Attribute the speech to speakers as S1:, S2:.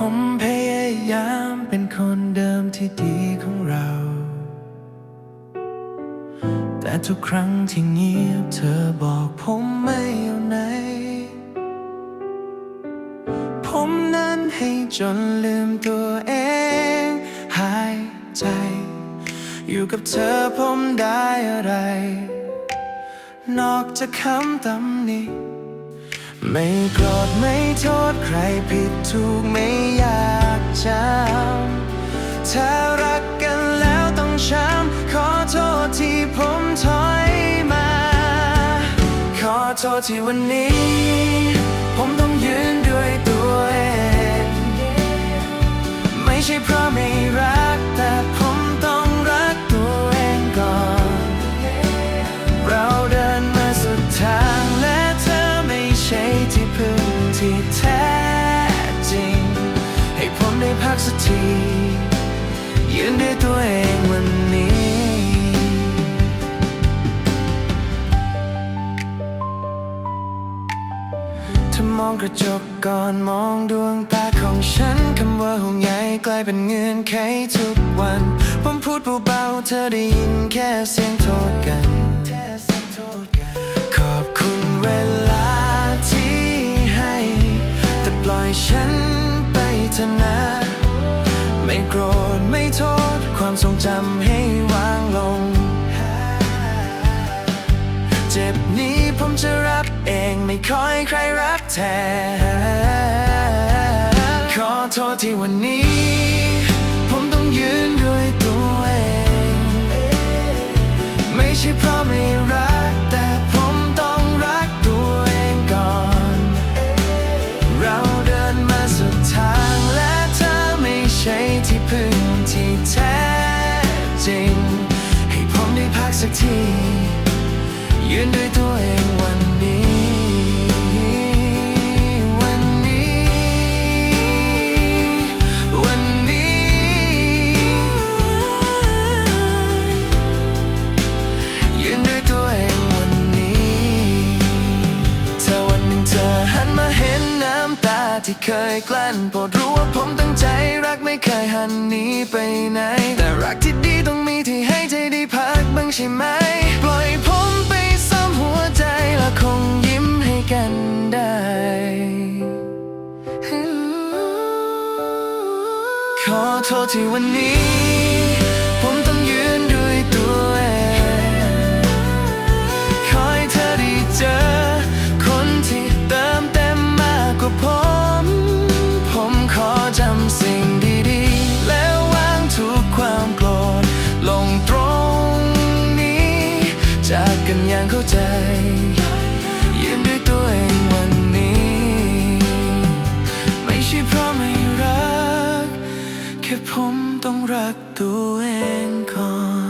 S1: ผมพยายามเป็นคนเดิมที่ดีของเรา แต่ทุกครั้งที่เงียบเธอบอกผมไม่อยู่ไหน ผมนั้นให้จนลืมตัวเอง หายใจ อยู่กับเธอผมได้อะไร นอกจากคำตำหนิ ไม่โกรธไม่โทษใครผิดถูกไม่อยากจำถ้ารักกันแล้วต้องช้ำขอโทษที่ผมถอยมา ขอโทษที่วันนี้ ผมต้องยืนด้วยตัวเอง ไม่ใช่เพราะไม่ ที่แท้จริง ให้ผมได้พักสักทียืนด้วยตัวเองวันนี้ถ้ามองกระจกก่อนมองดวงตาของฉันคำว่าห่วงใยกลายเป็นเงื่อนไขทุกวัน ผมพูดเบาๆเธอได้ยินแค่เสียงโทษกัน ฉันไปเถอะนะ ไม่โกรธไม่โทษความทรงจำให้วางลง เจ็บนี้ผมจะรับเองไม่ขอให้ใครรับแทนขอโทษที่วันนี้ ยืนด้วยตัวเองวันนี้ วันนี้ วันนี้ ยืนด้วยตัวเองวันนี้ถ้าวันหนึ่งเธอหันมาเห็นน้ำตาที่เคยกลั้นโปรดรู้ว่าผมตั้งใจรักไม่เคยหันหนีไปไหน แต่รักที่ดีต้องมีที่ให้ใจได้พักบ้างใช่ไหม ขอโท แค่ผมต้องรักตัวเองก่อน